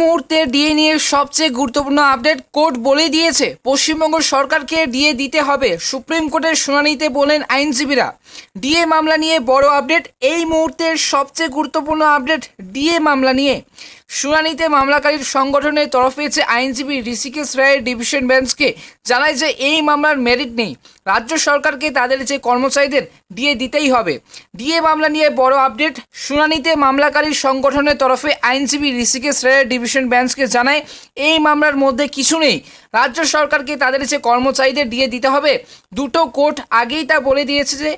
মুহূর্তে ডিএ নিয়ে সবচেয়ে গুরুত্বপূর্ণ আপডেট কোর্ট বলে দিয়েছে, পশ্চিমবঙ্গ সরকারকে ডিএ দিতে হবে। সুপ্রিম কোর্টের শুনানিতে বলেন আইনজীবীরা, ডিএ মামলা নিয়ে বড় আপডেট, এই মুহূর্তের সবচেয়ে গুরুত্বপূর্ণ আপডেট ডিএ মামলা নিয়ে। শুনানিতে মামলাকারীর সংগঠনের তরফে যে আইনজীবী ঋষিকেশ রায়ের ডিভিশন বেঞ্চকে জানায় যে এই মামলার মেরিট নেই। রাজ্য সরকারকে তাদের যে কর্মচারীদের ডিএ দিতেই হবে। ডিএ মামলা নিয়ে বড় আপডেট। শুনানিতে মামলাকারীর সংগঠনের তরফে আইনজীবী ঋষিকেশ রায়ের ডিভিশন বেঞ্চকে জানায়, এই মামলার মধ্যে কিছু নেই। রাজ্য সরকারকে তাদের যে কর্মচারীদের ডিএ দিতে হবে, দুটো কোর্ট আগেই তা বলে দিয়েছে যে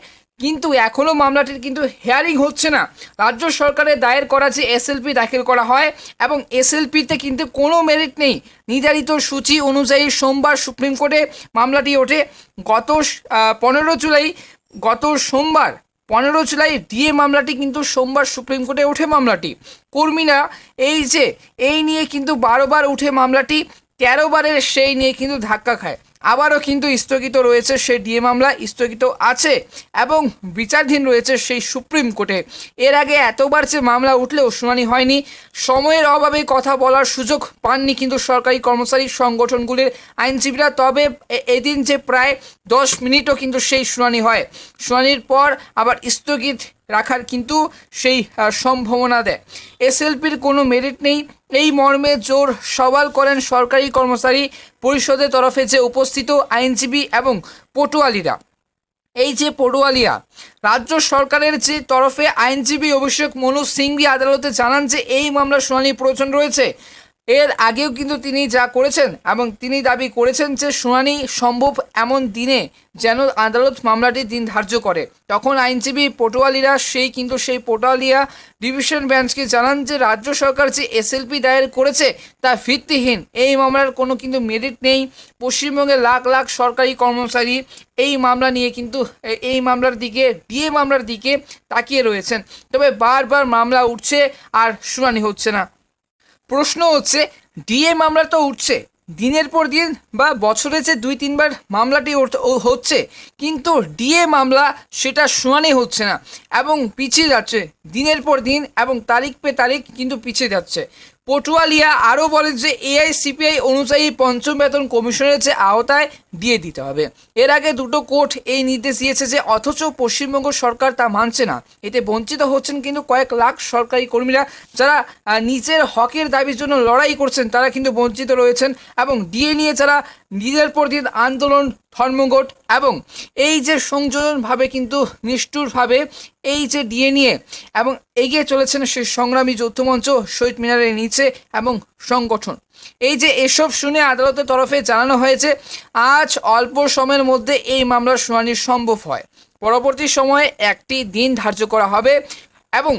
কিন্তু এখনও মামলাটির কিন্তু হেয়ারিং হচ্ছে না। রাজ্য সরকারের দায়ের করা যে এসএলপি দাখিল করা হয় এবং এসএলপিতে কিন্তু কোনো মেরিট নেই। নির্ধারিত সূচি অনুযায়ী সোমবার সুপ্রিম কোর্টে মামলাটি ওঠে। গত পনেরো জুলাই, গত সোমবার, পনেরো জুলাই ডিএ মামলাটি কিন্তু সোমবার সুপ্রিম কোর্টে ওঠে মামলাটি। কর্মীরা এই যে, এই নিয়ে কিন্তু বারোবার উঠে মামলাটি, তেরো বারের সেই নিয়ে কিন্তু ধাক্কা খায়। আবারও কিন্তু স্থগিত রয়েছে সেই ডিএ মামলা, স্থগিত আছে এবং বিচারধীন রয়েছে সেই সুপ্রিম কোর্টে। এর আগে এতবার যে মামলা উঠলেও শুনানি হয়নি, সময়ের অভাবে কথা বলার সুযোগ পাননি কিন্তু সরকারি কর্মচারী সংগঠনগুলির আইনজীবীরা, তবে এদিন যে প্রায় দশ মিনিটও কিন্তু সেই শুনানি হয়। শুনানির পর আবার স্থগিত রাখার কিন্তু সেই সম্ভাবনা দেয়। এসএলপির কোনো মেরিট নেই। এই মর্মে জোর সওয়াল করেন সরকারি কর্মচারী পরিষদের তরফে যে উপস্থিত আইনজীবী এবং পটুয়ালিরা। এই যে পটুয়ালিয়া, রাজ্য সরকারের যে তরফে আইনজীবী অভিষেক মনু সিংভি আদালতে জানান যে এই মামলার শুনানির প্রয়োজন রয়েছে। এর আগেও কিন্তু তিনি যা করেছেন এবং তিনি দাবি করেছেন যে শুনানি সম্ভব এমন দিনে যেন আদালত মামলাটির দিন ধার্য করে। তখন আইনজীবী পটুয়ালিরা সেই কিন্তু সেই পটুয়ালিয়া ডিভিশন বেঞ্চকে জানান যে রাজ্য সরকার যে এসএলপি দায়ের করেছে তা ভিত্তিহীন। এই মামলার কোনো কিন্তু মেরিট নেই। পশ্চিমবঙ্গের লাখ লাখ সরকারি কর্মচারী এই মামলা নিয়ে কিন্তু এই মামলার দিকে, ডিএ মামলার দিকে তাকিয়ে রয়েছেন। তবে বারবার মামলা উঠছে আর শুনানি হচ্ছে না। প্রশ্ন হচ্ছে, ডিএ মামলা তো উঠছে। দিনের পর দিন বা বছরে যে দুই তিনবার মামলাটি হচ্ছে, কিন্তু ডিএ মামলা সেটা শুনানি হচ্ছে না এবং পিছিয়ে যাচ্ছে। দিনের পর দিন এবং তারিখ পে তারিখ কিন্তু পিছিয়ে যাচ্ছে। পটুয়ালিয়া আরও বলেন যে এআইসিপিআই অনুযায়ী পঞ্চম বেতন কমিশনের যে আওতায় দিয়ে দিতে হবে। এর আগে দুটো কোর্ট এই নির্দেশ দিয়েছে যে অথচ পশ্চিমবঙ্গ সরকার তা মানছে না। এতে বঞ্চিত হচ্ছেন কিন্তু কয়েক লাখ সরকারি কর্মীরা যারা নিজের হকের দাবির জন্য লড়াই করছেন, তারা কিন্তু বঞ্চিত রয়েছেন এবং ডিএ নিয়ে যারা নিজের প্রতি আন্দোলন ধর্মঘট এবং এই যে সংযোজনভাবে কিন্তু নিষ্ঠুরভাবে এই যে ডিএ নিয়ে এবং এগিয়ে চলেছেন সেই সংগ্রামী যৌথ মঞ্চ শহীদ মিনারের নিচে এবং সংগঠন। এই যে এসব শুনে আদালতের তরফে জানানো হয়েছে, আজ অল্প সময়ের মধ্যে এই মামলার শুনানি সম্ভব হয়। পরবর্তী সময়ে একটি দিন ধার্য করা হবে এবং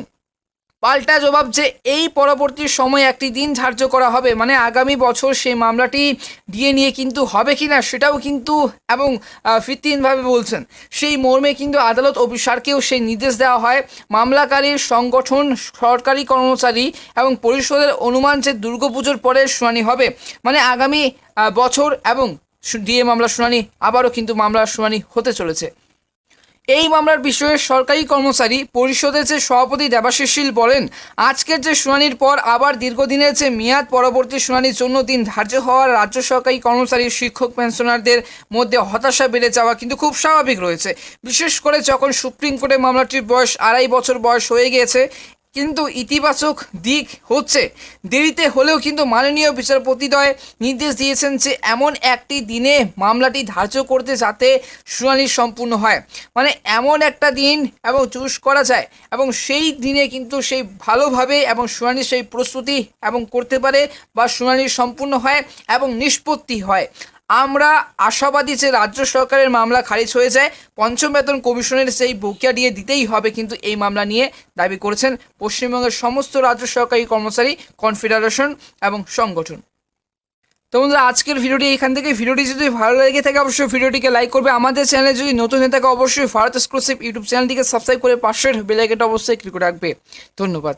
পাল্টা জবাব যে এই পরবর্তী সময় একটি দিন ধার্য করা হবে মানে আগামী বছর সেই মামলাটি দিয়ে নিয়ে কিন্তু হবে কি না সেটাও কিন্তু এবং ভিত্তিহীনভাবে বলছেন। সেই মর্মে কিন্তু আদালত অফিসারকেও সেই নির্দেশ দেওয়া হয়। মামলাকারীর সংগঠন, সরকারি কর্মচারী এবং পরিষদের অনুমান যে দুর্গাপুজোর পরে শুনানি হবে মানে আগামী বছর এবং ডিএ মামলা শুনানি, আবারও কিন্তু মামলার শুনানি হতে চলেছে। এই মামলার বিষয়ে সরকারি কর্মচারী পরিষদের যে সভাপতি দেবাশিস শীল বলেন, আজকের যে শুনানির পর আবার দীর্ঘদিনের যে মেয়াদ, পরবর্তী শুনানির জন্য দিন ধার্য হওয়ার রাজ্য সরকারি কর্মচারী, শিক্ষক, পেনশনারদের মধ্যে হতাশা বেড়ে যাওয়া কিন্তু খুব স্বাভাবিক রয়েছে। বিশেষ করে যখন সুপ্রিম কোর্টে মামলাটির বয়স আড়াই বছর বয়স হয়ে গিয়েছে কিন্তু ইতিবাচক দিক হচ্ছে। দেরিতে হলেও কিন্তু মাননীয় বিচারপতিদ্বয় নির্দেশ দিয়েছেন যে এমন একটি দিনে মামলাটি ধার্য করতে যাতে শুনানি সম্পূর্ণ হয়। মানে এমন একটা দিন এবং চুজ করা যায় এবং সেই দিনে কিন্তু সেই ভালোভাবে এবং শুনানির সেই প্রস্তুতি এবং করতে পারে বা শুনানি সম্পূর্ণ হয় এবং নিষ্পত্তি হয়। আমরা আশাবাদী যে রাজ্য সরকারের মামলা খারিজ হয়ে যায়, পঞ্চম বেতন কমিশনের সেই বকেয়া দিয়ে দিতেই হবে কিন্তু এই মামলা নিয়ে দাবি করেছেন পশ্চিমবঙ্গের সমস্ত রাজ্য সরকারি কর্মচারী, কনফেডারেশন এবং সংগঠন। তো বন্ধুরা, আজকের ভিডিওটি এখান থেকে। ভিডিওটি যদি ভালো লেগে থাকে, অবশ্যই ভিডিওটিকে লাইক করবে। আমাদের চ্যানেলে যদি নতুন হয়ে থাকে, অবশ্যই ভারত এক্সক্লুসিভ ইউটিউব চ্যানেলটিকে সাবস্ক্রাইব করে পাশের বেলাইকেটা অবশ্যই ক্লিক করে রাখবে। ধন্যবাদ।